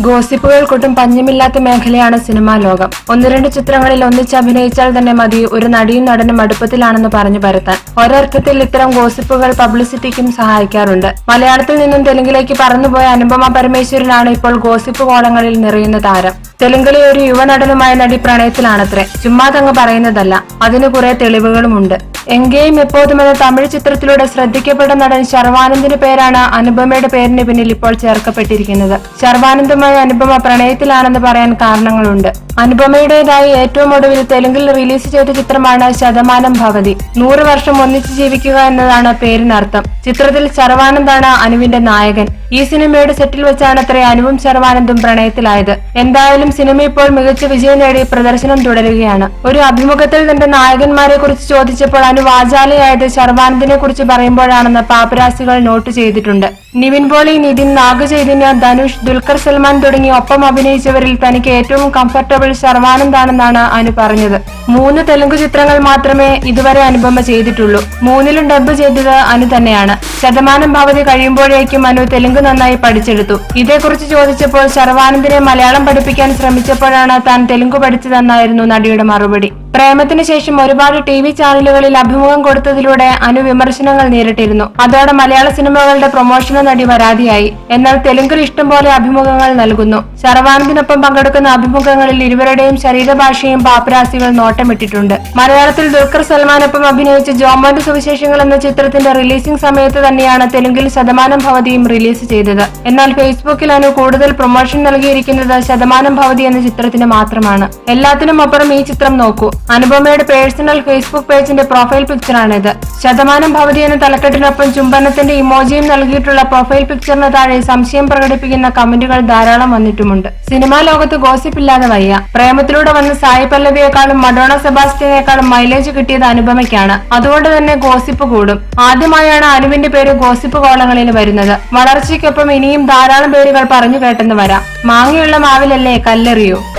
ഗോസിപ്പുകൾക്കൊട്ടും പഞ്ഞമില്ലാത്ത മേഖലയാണ് സിനിമാ ലോകം. ഒന്ന് രണ്ട് ചിത്രങ്ങളിൽ ഒന്നിച്ച് അഭിനയിച്ചാൽ തന്നെ മതി. ഒരു നടിയും നടനും അടുപ്പത്തിലാണെന്ന് പറഞ്ഞു പരത്താൻ. ഒരർത്ഥത്തിൽ ഇത്തരം ഗോസിപ്പുകൾ പബ്ലിസിറ്റിക്കും സഹായിക്കാറുണ്ട്. മലയാളത്തിൽ നിന്നും തെലുങ്കിലേക്ക് പറന്നുപോയ അനുപമ പരമേശ്വരനാണ് ഇപ്പോൾ ഗോസിപ്പ് കോളങ്ങളിൽ നിറയുന്ന താരം. തെലുങ്കിലെ ഒരു യുവനടനുമായ നടി പ്രണയത്തിലാണത്രേ. ചുമ്മാതങ്ങ് പറയുന്നതല്ല. അതിന് കുറെ തെളിവുകളുമുണ്ട്. എങ്കേയും എപ്പോഴും എന്ന തമിഴ് ചിത്രത്തിലൂടെ ശ്രദ്ധിക്കപ്പെട്ട നടൻ ശർവാനന്ദിന്റെ പേരാണ് അനുപമയുടെ പേരിന് പിന്നിൽ ഇപ്പോൾ ചേർക്കപ്പെട്ടിരിക്കുന്നത്. ശർവാനന്ദുമായി അനുപമ പ്രണയത്തിലാണെന്ന് പറയാൻ കാരണങ്ങളുണ്ട്. അനുപമയുടേതായി ഏറ്റവും ഒടുവിൽ തെലുങ്കിൽ റിലീസ് ചെയ്ത ചിത്രമാണ് ശതമാനം ഭവതി. നൂറ് വർഷം ഒന്നിച്ച് ജീവിക്കുക എന്നതാണ് പേരിനർത്ഥം. ചിത്രത്തിൽ ശർവാനന്ദാണ് അനുവിന്റെ നായകൻ. ഈ സിനിമയുടെ സെറ്റിൽ വെച്ചാണ് അത്രേ അനുവും ശർവാനന്ദും പ്രണയത്തിലായത്. എന്തായാലും സിനിമ ഇപ്പോൾ മികച്ച വിജയം നേടി പ്രദർശനം തുടരുകയാണ്. ഒരു അഭിമുഖത്തിൽ തന്റെ നായകന്മാരെ കുറിച്ച് ചോദിച്ചപ്പോൾ അനു വാചാലയായത് ശർവാനന്ദിനെ കുറിച്ച് പറയുമ്പോഴാണെന്ന് പാപ്പരാസികൾ നോട്ട് ചെയ്തിട്ടുണ്ട്. നിവിൻ പോളി നിതിൻ നാഗചൈതന്യ ധനുഷ് ദുൽഖർ സൽമാൻ തുടങ്ങി. ഒപ്പം അഭിനയിച്ചവരിൽ തനിക്ക് ഏറ്റവും കംഫർട്ടബിൾ ശർവാനന്ദാണെന്നാണ് അനു പറഞ്ഞത്. മൂന്ന് തെലുങ്ക് ചിത്രങ്ങൾ മാത്രമേ ഇതുവരെ അനുപമ ചെയ്തിട്ടുള്ളൂ. മൂന്നിലും ഡബ് ചെയ്തത് അനു തന്നെയാണ്. ശതമാനം ഭാവതി കഴിയുമ്പോഴേക്കും അനു തെലുങ്ക് നന്നായി പഠിച്ചെടുത്തു. ഇതേക്കുറിച്ച് ചോദിച്ചപ്പോൾ ശർവാനന്ദിനെ മലയാളം പഠിപ്പിക്കാൻ ശ്രമിച്ചപ്പോഴാണ് താൻ തെലുങ്ക് പഠിച്ചതെന്നായിരുന്നു നടിയുടെ മറുപടി. പ്രേമത്തിന് ശേഷം ഒരുപാട് ടി വി ചാനലുകളിൽ അഭിമുഖം കൊടുത്തതിലൂടെ അനു വിമർശനങ്ങൾ നേരിട്ടിരുന്നു. അതോടെ മലയാള സിനിമകളുടെ പ്രൊമോഷന് നടി പരാതിയായി. എന്നാൽ തെലുങ്കിൽ ഇഷ്ടംപോലെ അഭിമുഖങ്ങൾ നൽകുന്നു. ശർവാനന്ദിനൊപ്പം പങ്കെടുക്കുന്ന അഭിമുഖങ്ങളിൽ ഇരുവരുടെയും ശരീരഭാഷയും പാപ്പരാസികൾ നോട്ടമിട്ടിട്ടുണ്ട്. മലയാളത്തിൽ ദുൽഖർ സൽമാനൊപ്പം അഭിനയിച്ച ജോമോന്റെ സുവിശേഷങ്ങൾ എന്ന ചിത്രത്തിന്റെ റിലീസിംഗ് സമയത്ത് തന്നെയാണ് തെലുങ്കിൽ ശതമാനം ഭവതിയും റിലീസ് ചെയ്തത്. എന്നാൽ ഫേസ്ബുക്കിൽ അനു കൂടുതൽ പ്രൊമോഷൻ നൽകിയിരിക്കുന്നത് ശതമാനം ഭവതി എന്ന ചിത്രത്തിന് മാത്രമാണ്. എല്ലാത്തിനും അപ്പുറം ഈ ചിത്രം നോക്കൂ. അനുപമയുടെ പേഴ്സണൽ ഫേസ്ബുക്ക് പേജിന്റെ പ്രൊഫൈൽ പിക്ചറാണിത്. ശതമാനം ഭവതി എന്ന തലക്കെട്ടിനൊപ്പം ചുംബനത്തിന്റെ ഇമോജിയും നൽകിയിട്ടുള്ള പ്രൊഫൈൽ പിക്ചറിന് താഴെ സംശയം പ്രകടിപ്പിക്കുന്ന കമന്റുകൾ ധാരാളം വന്നിട്ടുമുണ്ട്. സിനിമാ ലോകത്ത് ഗോസിപ്പില്ലാതെ വയ്യ. പ്രേമത്തിലൂടെ വന്ന സായി പല്ലവിയേക്കാളും മഡോണ സെബാസ്റ്റ്യനേക്കാളും മൈലേജ് കിട്ടിയത് അനുപമയ്ക്കാണ്. അതുകൊണ്ട് തന്നെ ഗോസിപ്പ് കൂടും. ആദ്യമായാണ് അനുവിന്റെ പേര് ഗോസിപ്പ് കോളങ്ങളിൽ വരുന്നത്. വളർച്ചയ്ക്കൊപ്പം ഇനിയും ധാരാളം പേരുകൾ പറഞ്ഞു കേട്ടെന്ന് വരാം. മാങ്ങയുള്ള മാവിലല്ലേ കല്ലെറിയൂ.